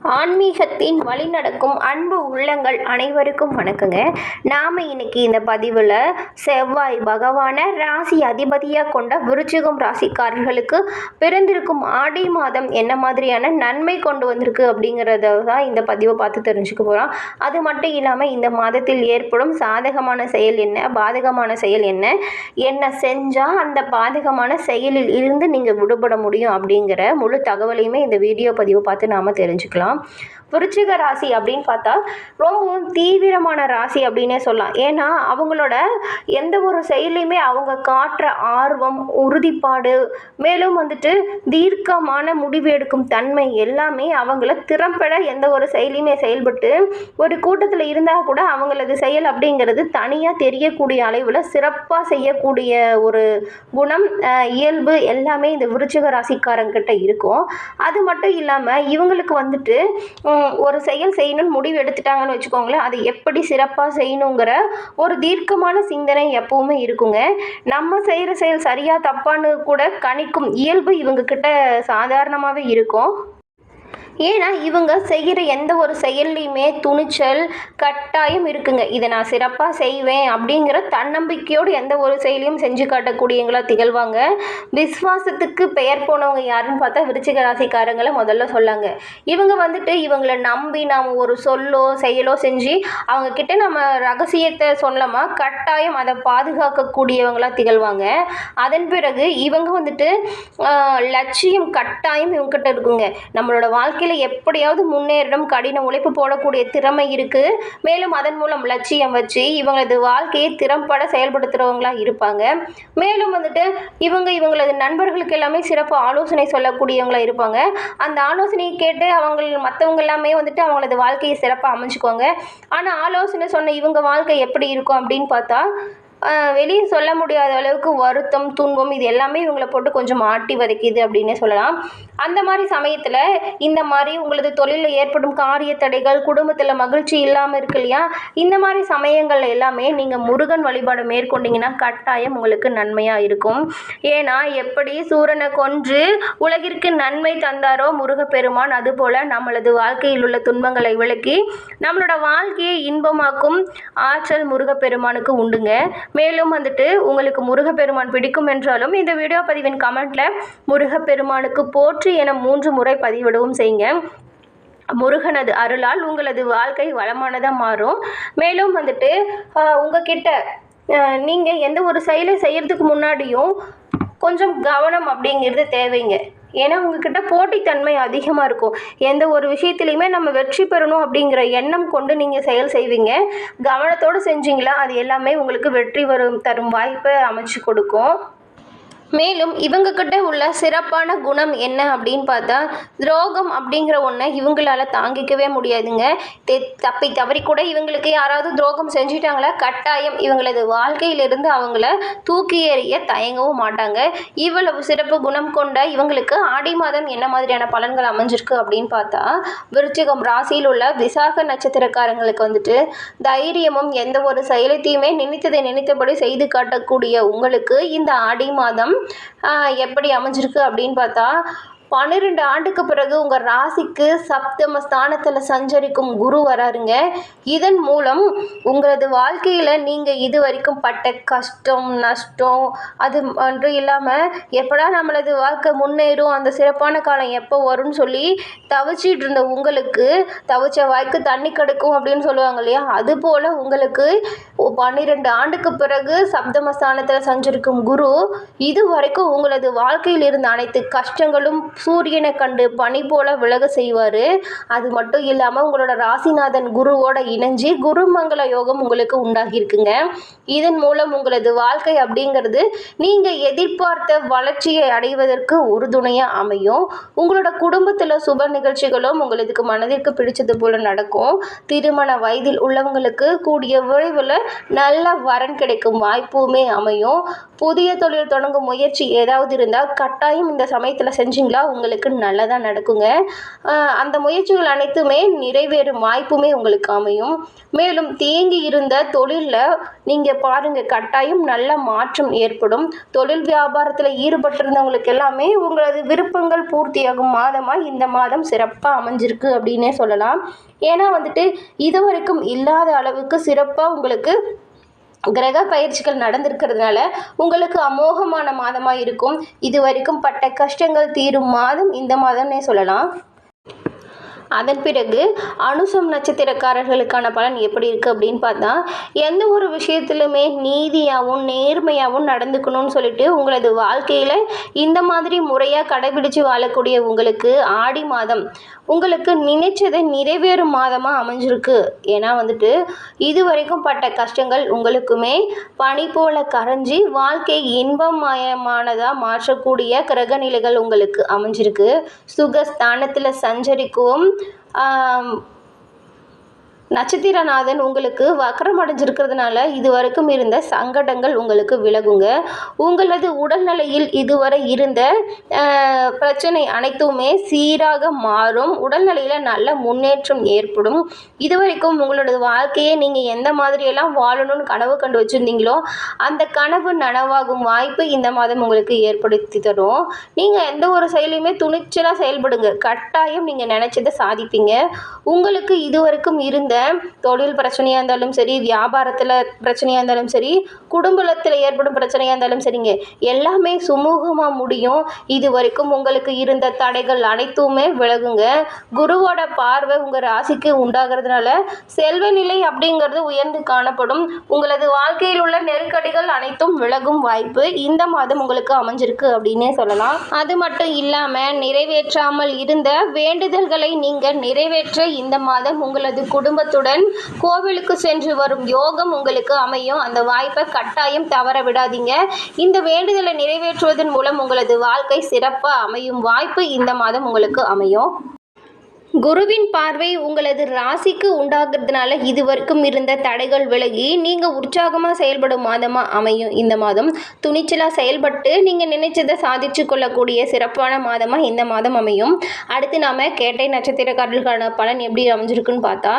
ஆன்மீகத்தின் வழிநடக்கும் அன்பு உள்ளங்கள் அனைவருக்கும் வணக்கங்க. நாம் இன்னைக்கு இந்த பதிவில் செவ்வாய் பகவானை ராசி அதிபதியாக கொண்ட விருச்சிகம் ராசிக்காரர்களுக்கு பிறந்திருக்கும் ஆடி மாதம் என்ன மாதிரியான நன்மை கொண்டு வந்திருக்கு அப்படிங்கிறத தான் இந்த பதிவை பார்த்து தெரிஞ்சுக்க போகிறோம் அது மட்டும் இல்லாமல் இந்த மாதத்தில் ஏற்படும் சாதகமான செயல் என்ன? பாதகமான செயல் என்ன? என்ன செஞ்சால் அந்த பாதகமான செயலில் இருந்து நீங்கள் விடுபட முடியும் அப்படிங்கிற முழு தகவலையுமே இந்த வீடியோ பதிவை பார்த்து நாம் தெரிஞ்சுக்கலாம். பண்ணுறோன்னா விருச்சிக ராசி அப்படின்னு பார்த்தா ரொம்பவும் தீவிரமான ராசி அப்படின்னே சொல்லலாம். ஏன்னா அவங்களோட எந்த ஒரு செயலையுமே அவங்க காட்டுற ஆர்வம் உறுதிப்பாடு மேலும் வந்துட்டு தீர்க்கமான முடிவு எடுக்கும் தன்மை எல்லாமே அவங்கள திறம்பட எந்த ஒரு செயலையுமே செயல்பட்டு ஒரு கூட்டத்தில் இருந்தால் கூட அவங்களது செயல் அப்படிங்கிறது தனியாக தெரியக்கூடிய அளவில் சிறப்பாக செய்யக்கூடிய ஒரு குணம் இயல்பு எல்லாமே இந்த விருச்சிக ராசிக்காரங்கிட்ட இருக்கும். அது மட்டும் இல்லாமல் இவங்களுக்கு வந்துட்டு ஒரு செயல் செய்யணும்னு முடிவு எடுத்துட்டாங்கன்னு வச்சுக்கோங்களேன் அதை எப்படி சிறப்பாக செய்யணுங்கிற ஒரு தீர்க்கமான சிந்தனை எப்பவுமே இருக்குங்க. நம்ம செய்கிற செயல் சரியாக தப்பான்னு கூட கணிக்கும் இயல்பு இவங்கக்கிட்ட சாதாரணமாகவே இருக்கும். ஏன்னா இவங்க செய்கிற எந்த ஒரு செயல்லையுமே துணிச்சல் கட்டாயம் இருக்குங்க. இதை நான் சிறப்பாக செய்வேன் அப்படிங்கிற தன்னம்பிக்கையோடு எந்த ஒரு செயலையும் செஞ்சு காட்டக்கூடியவங்களாக திகழ்வாங்க. விஸ்வாசத்துக்கு பெயர் போனவங்க யாருன்னு பார்த்தா விருச்சிக ராசிக்காரங்களை முதல்ல சொல்லாங்க. இவங்க வந்துட்டு இவங்களை நம்பி நாம் ஒரு சொல்லோ செயலோ செஞ்சு அவங்க கிட்ட நம்ம ரகசியத்தை சொல்லலாமா? கட்டாயம் அதை பாதுகாக்கக்கூடியவங்களாக திகழ்வாங்க. அதன் பிறகு இவங்க வந்துட்டு லட்சியம் கட்டாயம் இவங்ககிட்ட இருக்குங்க. நம்மளோட வாழ்க்கையில் எப்படியாவது முன்னேறணும் கடின உழைப்பு போடக்கூடிய திறமை இருக்குது மேலும் அதன் மூலம் லட்சியம் வச்சு இவங்களது வாழ்க்கையை திறம்பட செயல்படுத்துகிறவங்களா இருப்பாங்க. மேலும் வந்துட்டு இவங்க இவங்களது நண்பர்களுக்கு எல்லாமே சிறப்பு ஆலோசனை சொல்லக்கூடியவங்களா இருப்பாங்க. அந்த ஆலோசனையை கேட்டு அவங்க மற்றவங்க எல்லாமே வந்துட்டு அவங்களது வாழ்க்கையை சிறப்பாக அமைஞ்சுக்குவாங்க. ஆனால் ஆலோசனை சொன்ன இவங்க வாழ்க்கை எப்படி இருக்கும் அப்படின்னு பார்த்தா வெளியே சொல்ல முடியாத அளவுக்கு வருத்தம் துன்பம் இது எல்லாமே இவங்களை போட்டு கொஞ்சம் ஆட்டி வதைக்குது அப்படின்னே சொல்லலாம். அந்த மாதிரி சமயத்தில் இந்த மாதிரி உங்களது தொழிலில் ஏற்படும் காரிய தடைகள் குடும்பத்தில் மகிழ்ச்சி இல்லாமல் இருக்கு இல்லையா? இந்த மாதிரி சமயங்கள் எல்லாமே நீங்கள் முருகன் வழிபாடு மேற்கொண்டீங்கன்னா கட்டாயம் உங்களுக்கு நன்மையாக இருக்கும். ஏன்னா எப்படி சூரனை கொன்று உலகிற்கு நன்மை தந்தாரோ முருகப்பெருமான் அதுபோல் நம்மளது வாழ்க்கையில் உள்ள துன்பங்களை விளக்கி நம்மளோட வாழ்க்கையை இன்பமாக்கும் ஆற்றல் முருகப்பெருமானுக்கு உண்டுங்க. மேலும் வந்துட்டு உங்களுக்கு முருகப்பெருமான் பிடிக்கும் என்றாலும் இந்த வீடியோ பதிவின் கமெண்ட்ல முருகப்பெருமானுக்கு போற்றி என மூன்று முறை பதிவிடவும் செய்யுங்க. முருகனது அருளால் உங்களது வாழ்க்கை வளமானதாக மாறும். மேலும் வந்துட்டு உங்ககிட்ட நீங்கள் எந்த ஒரு செயலை செய்கிறதுக்கு முன்னாடியும் கொஞ்சம் கவனம் அப்படிங்கிறது தேவைங்க. ஏன்னா உங்ககிட்ட போட்டித்தன்மை அதிகமாக இருக்கும். எந்த ஒரு விஷயத்துலையுமே நம்ம வெற்றி பெறணும் அப்படிங்கிற எண்ணம் கொண்டு நீங்கள் செயல் செய்வீங்க. கவனத்தோடு செஞ்சீங்களா அது எல்லாமே உங்களுக்கு வெற்றி வரும் தரும் வாய்ப்பை அமைச்சு கொடுக்கும். மேலும் இவங்கக்கிட்ட உள்ள சிறப்பான குணம் என்ன அப்படின்னு பார்த்தா துரோகம் அப்படிங்கிற ஒன்றை இவங்களால தாங்கிக்கவே முடியாதுங்க. தெ- தப்பி தவறி கூட இவங்களுக்கு யாராவது துரோகம் செஞ்சிட்டாங்களா கட்டாயம் இவங்களது வாழ்க்கையிலிருந்து அவங்கள தூக்கி எறிய தயங்கவும் மாட்டாங்க. இவ்வளவு சிறப்பு குணம் கொண்ட இவங்களுக்கு ஆடி மாதம் என்ன மாதிரியான பலன்கள் அமைஞ்சிருக்கு அப்படின்னு பார்த்தா விருச்சிகம் ராசியில் உள்ள விசாக நட்சத்திரக்காரங்களுக்கு வந்துட்டு தைரியமும் எந்த ஒரு செயலத்தையுமே நினைத்ததை நினைத்தபடி செய்து காட்டக்கூடிய உங்களுக்கு இந்த ஆடி மாதம் எப்படி அமைஞ்சிருக்கு அப்படின்னு பார்த்தா பன்னிரெண்டு ஆண்டுக்கு பிறகு உங்கள் ராசிக்கு சப்தம ஸ்தானத்தில் சஞ்சரிக்கும் குரு வராருங்க. இதன் மூலம் உங்களது வாழ்க்கையில் நீங்கள் இது வரைக்கும் பட்ட கஷ்டம் நஷ்டம் அது மட்டும் இல்லாமல் எப்படா நம்மளது வாழ்க்கை முன்னேறும் அந்த சிறப்பான காலம் எப்போ வரும்னு சொல்லி தவிச்சிட்டு இருந்த உங்களுக்கு தவிச்ச வாய்க்கு தண்ணி கிடைக்கும் அப்படின்னு சொல்லுவாங்க இல்லையா? அதுபோல் உங்களுக்கு பன்னிரெண்டு ஆண்டுக்கு பிறகு சப்தமஸ்தானத்தில் சஞ்சரிக்கும் குரு இது வரைக்கும் உங்களது வாழ்க்கையில் இருந்த அனைத்து கஷ்டங்களும் சூரியனை கண்டு பனி போல விலக செய்வார். அது மட்டும் இல்லாமல் உங்களோட ராசிநாதன் குருவோட இணைஞ்சு குருமங்கள யோகம் உங்களுக்கு உண்டாகியிருக்குங்க. இதன் மூலம் உங்களது வாழ்க்கை அப்படிங்கிறது நீங்கள் எதிர்பார்த்த வளர்ச்சியை அடைவதற்கு உறுதுணையாக அமையும். உங்களோட குடும்பத்தில் சுப நிகழ்ச்சிகளும் உங்களுக்கு மனதிற்கு பிடிச்சது போல நடக்கும். திருமண வயதில் உள்ளவங்களுக்கு கூடிய விரைவில் நல்ல வரன் கிடைக்கும் வாய்ப்புமே அமையும். புதிய தொழில் தொடங்கும் முயற்சி ஏதாவது இருந்தால் கட்டாயம் இந்த சமயத்தில் செஞ்சீங்களா? உங்களுக்கு நல்லதாக நடக்குங்க. அந்த முயற்சிகள் அனைத்துமே நிறைவேறும் வாய்ப்புமே உங்களுக்கு அமையும். மேலும் தேங்கி இருந்த தொழிலில் நீங்கள் பாருங்கள் கட்டாயம் நல்ல மாற்றம் ஏற்படும். தொழில் வியாபாரத்தில் ஈடுபட்டிருந்தவங்களுக்கு எல்லாமே உங்களது விருப்பங்கள் பூர்த்தியாகும். மாதமாக இந்த மாதம் சிறப்பாக அமைஞ்சிருக்கு அப்படின்னே சொல்லலாம். ஏன்னா வந்துட்டு இதுவரைக்கும் இல்லாத அளவுக்கு சிறப்பாக உங்களுக்கு கிரக பயிற்சிகள் நடந்திருக்கிறதுனால உங்களுக்கு அமோகமான மாதமாக இருக்கும். இது வரைக்கும் பட்ட கஷ்டங்கள் தீரும் மாதம் இந்த மாதம்னே சொல்லலாம். அதன் பிறகு அனுசம் நட்சத்திரக்காரர்களுக்கான பலன் எப்படி இருக்குது அப்படின்னு பார்த்தா எந்த ஒரு விஷயத்திலுமே நீதியாகவும் நேர்மையாகவும் நடந்துக்கணும்னு சொல்லிட்டு உங்களது வாழ்க்கையில் இந்த மாதிரி முறையாக கடைபிடிச்சு வாழக்கூடிய உங்களுக்கு ஆடி மாதம் உங்களுக்கு நினைச்சதை நிறைவேறும் மாதமாக அமைஞ்சிருக்கு. ஏன்னா வந்துட்டு இது வரைக்கும் பட்ட கஷ்டங்கள் உங்களுக்குமே பனி போல கரைஞ்சி வாழ்க்கை இன்பமயமானதாக மாற்றக்கூடிய கிரகநிலைகள் உங்களுக்கு அமைஞ்சிருக்கு. சுகஸ்தானத்தில் சஞ்சரிக்கவும் um, நட்சத்திரநாதன் உங்களுக்கு வக்கரம் அடைஞ்சிருக்கிறதுனால இது வரைக்கும் இருந்த சங்கடங்கள் உங்களுக்கு விலகுங்க. உங்களது உடல்நிலையில் இதுவரை இருந்த பிரச்சனை அனைத்துமே சீராக மாறும். உடல்நிலையில் நல்ல முன்னேற்றம் ஏற்படும். இது வரைக்கும் உங்களோட வாழ்க்கையை நீங்கள் எந்த மாதிரியெல்லாம் வாழணும்னு கனவு கண்டு வச்சுருந்தீங்களோ அந்த கனவு நனவாகும் வாய்ப்பு இந்த மாதம் உங்களுக்கு ஏற்படுத்தி தரும். நீங்கள் எந்த ஒரு செயலையுமே துணிச்சலாக செயல்படுங்க. கட்டாயம் நீங்கள் நினச்சதை சாதிப்பீங்க. உங்களுக்கு இதுவரைக்கும் இருந்த தொழில் பிரச்சனையாக இருந்தாலும் சரி வியாபாரத்தில் பிரச்சனையாக இருந்தாலும் சரி குடும்பத்தில் ஏற்படும் பிரச்சனையாக இருந்தாலும் சரிங்க. எல்லாமே சுமூகமாக முடியும். இது வரைக்கும் உங்களுக்கு இருந்த தடைகள் அனைத்துமே விலகுங்க. குருவோட பார்வை உங்கள் ராசிக்கு உண்டாகிறதுனால செல்வ நிலை அப்படிங்கிறது உயர்ந்து காணப்படும். உங்களது வாழ்க்கையில் உள்ள நெருக்கடிகள் அனைத்தும் விலகும் வாய்ப்பு இந்த மாதம் உங்களுக்கு அமைஞ்சிருக்கு அப்படின்னே சொல்லலாம். அது மட்டும் இல்லாமல் நிறைவேற்றாமல் இருந்த வேண்டுதல்களை நீங்கள் நிறைவேற்ற இந்த மாதம் உங்களது குடும்பத்துடன் கோவிலுக்கு சென்று வரும் யோகம் உங்களுக்கு அமையும். அந்த வாய்ப்பை கட்டாயம் தவற விடாதீங்க. இந்த வேண்டுதலை நிறைவேற்றுவதன் மூலம் உங்களது வாழ்க்கை சிறப்பாக அமையும் வாய்ப்பு இந்த மாதம் உங்களுக்கு அமையும். குருவின் பார்வை உங்களது ராசிக்கு உண்டாகிறதுனால இதுவரைக்கும் இருந்த தடைகள் விலகி நீங்கள் உற்சாகமாக செயல்படும் மாதமாக அமையும். இந்த மாதம் துணிச்சலாக செயல்பட்டு நீங்கள் நினைச்சதை சாதிச்சு கொள்ளக்கூடிய சிறப்பான மாதமாக இந்த மாதம் அமையும். அடுத்து நாம் கேட்டை நட்சத்திரக்காரர்களுக்கான பலன் எப்படி அமைஞ்சிருக்குன்னு பார்த்தா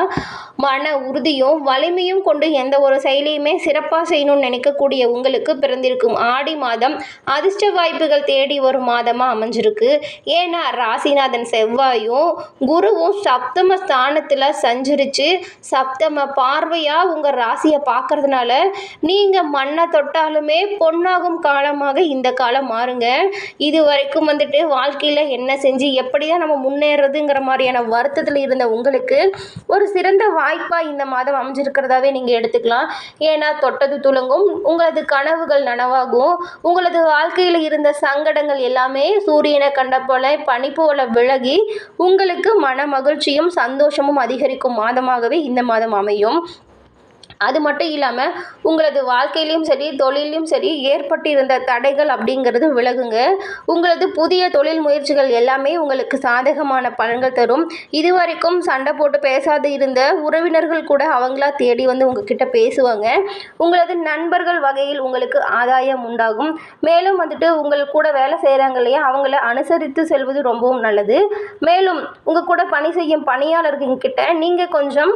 மன உறுதியும் வலிமையும் கொண்டு எந்த ஒரு செயலையுமே சிறப்பாக செய்யணும்னு நினைக்கக்கூடிய உங்களுக்கு பிறந்திருக்கும் ஆடி மாதம் அதிர்ஷ்ட வாய்ப்புகள் தேடி வரும் மாதமாக அமைஞ்சிருக்கு. ஏன்னா ராசிநாதன் செவ்வாயும் குரு குருவும் சப்தம ஸ்தானத்தில் சஞ்சரித்து சப்தம பார்வையாக உங்கள் ராசியை பார்க்கறதுனால நீங்கள் மண்ணை தொட்டாலுமே பொன்னாகும் காலமாக இந்த காலம் மாறுங்க. இது வரைக்கும் வந்துட்டு வாழ்க்கையில் என்ன செஞ்சு எப்படி தான் நம்ம முன்னேறதுங்கிற மாதிரியான வருத்தத்தில் இருந்த உங்களுக்கு ஒரு சிறந்த வாய்ப்பாக இந்த மாதம் அமைஞ்சிருக்கிறதாவே நீங்கள் எடுத்துக்கலாம். ஏன்னா தொட்டது துலங்கும் உங்களது கனவுகள் நனவாகும் உங்களது வாழ்க்கையில் இருந்த சங்கடங்கள் எல்லாமே சூரியனை கண்ட போல பனி போல விலகி உங்களுக்கு மன மகிழ்ச்சியும் சந்தோஷமும் அதிகரிக்கும் மாதமாகவே இந்த மாதம் அமையும். அது மட்டும் இல்லாமல் உங்களது வாழ்க்கையிலையும் சரி தொழிலையும் சரி ஏற்பட்டிருந்த தடைகள் அப்படிங்கிறது விலகுங்க. உங்களது புதிய தொழில் முயற்சிகள் எல்லாமே உங்களுக்கு சாதகமான பலன்கள் தரும். இதுவரைக்கும் சண்டை போட்டு பேசாது இருந்த உறவினர்கள் கூட அவங்களா தேடி வந்து உங்ககிட்ட பேசுவாங்க. உங்களது நண்பர்கள் வகையில் உங்களுக்கு ஆதாயம் உண்டாகும். மேலும் வந்துட்டு உங்கள் கூட வேலை செய்கிறாங்க இல்லையா அவங்கள அனுசரித்து செல்வது ரொம்பவும் நல்லது. மேலும் உங்கள் கூட பணி செய்யும் பணியாளர்கிட்ட நீங்கள் கொஞ்சம்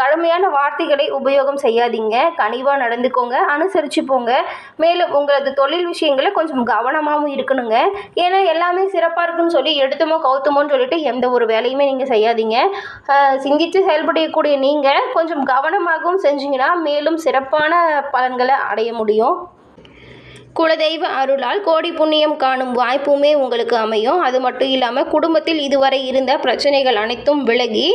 கடுமையான வார்த்தைகளை உபயோகம் செய்யாதீங்க. கனிவாக நடந்துக்கோங்க அனுசரித்து போங்க. மேலும் உங்களது தொழில் விஷயங்களை கொஞ்சம் கவனமாகவும் இருக்கணுங்க. ஏன்னா எல்லாமே சிறப்பாக இருக்குன்னு சொல்லி எடுத்துமோ கவுத்துமோன்னு சொல்லிட்டு எந்த ஒரு வேலையுமே நீங்கள் செய்யாதீங்க. சிந்தித்து செயல்படக்கூடிய நீங்கள் கொஞ்சம் கவனமாகவும் செஞ்சீங்கன்னா மேலும் சிறப்பான பலன்களை அடைய முடியும். குலதெய்வ அருளால் கோடி புண்ணியம் காணும் வாய்ப்புமே உங்களுக்கு அமையும். அது மட்டும் இல்லாமல் குடும்பத்தில் இதுவரை இருந்த பிரச்சனைகள் அனைத்தும் விலகி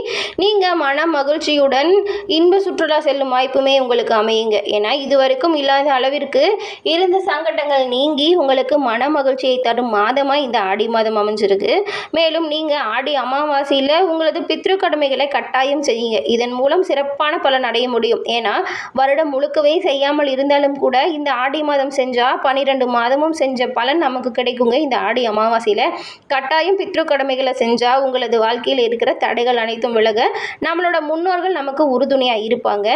நீங்கள் மன மகிழ்ச்சியுடன் இன்ப சுற்றுலா செல்லும் வாய்ப்புமே உங்களுக்கு அமையுங்க. ஏன்னா இதுவரைக்கும் இல்லாத அளவிற்கு இருந்த சங்கடங்கள் நீங்கி உங்களுக்கு மன மகிழ்ச்சியை தரும் மாதமாக இந்த ஆடி மாதம் அமைஞ்சிருக்கு. மேலும் நீங்கள் ஆடி அமாவாசையில் உங்களது பித்ரு கடமைகளை கட்டாயம் செய்யுங்க. இதன் மூலம் சிறப்பான பலன் அடைய முடியும். ஏன்னா வருடம் முழுக்கவே செய்யாமல் இருந்தாலும் கூட இந்த ஆடி மாதம் செஞ்சால் பன்னிரெண்டு மாதமும் செஞ்ச பலன் நமக்கு கிடைக்குங்க. இந்த ஆடி அமாவாசையில் கட்டாயம் பித்ரு கடமைகளை செஞ்சால் உங்களது வாழ்க்கையில் இருக்கிற தடைகள் அனைத்தும் விலக நம்மளோட முன்னோர்கள் நமக்கு உறுதுணையாக இருப்பாங்க.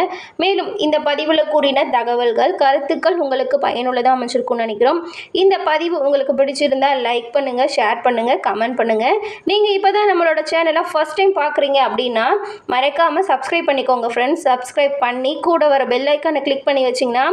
மேலும் இந்த பதிவில் கூறின தகவல்கள் கருத்துக்கள் உங்களுக்கு பயனுள்ளதாக அமைச்சிருக்கும்னு நினைக்கிறோம். இந்த பதிவு உங்களுக்கு பிடிச்சிருந்தா லைக் பண்ணுங்கள் ஷேர் பண்ணுங்கள் கமெண்ட் பண்ணுங்கள் நீங்கள் இப்போ தான் நம்மளோட சேனலை ஃபஸ்ட் டைம் பார்க்குறீங்க அப்படின்னா மறக்காமல் சப்ஸ்கிரைப் பண்ணிக்கோங்க ஃப்ரெண்ட்ஸ் சப்ஸ்கிரைப் பண்ணி கூட வர பெல் ஐக்கானை கிளிக் பண்ணி வச்சிங்கன்னா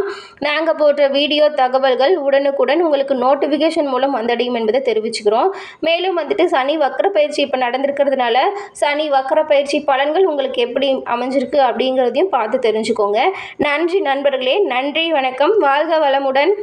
நாங்கள் போடுற வீடியோ தகவல்கள் தகவல்கள் உடனுக்குடன் உங்களுக்கு நோட்டிஃபிகேஷன் மூலம் வந்தடையும் என்பதை தெரிவிச்சுக்கிறோம். மேலும் வந்துட்டு சனி வக்கர பயிற்சி இப்போ நடந்திருக்கிறதுனால சனி வக்கர பயிற்சி பலன்கள் உங்களுக்கு எப்படி அமைஞ்சிருக்கு அப்படிங்கிறதையும் பார்த்து தெரிஞ்சுக்கோங்க. நன்றி நண்பர்களே நன்றி வணக்கம். வாழ்க வளமுடன்.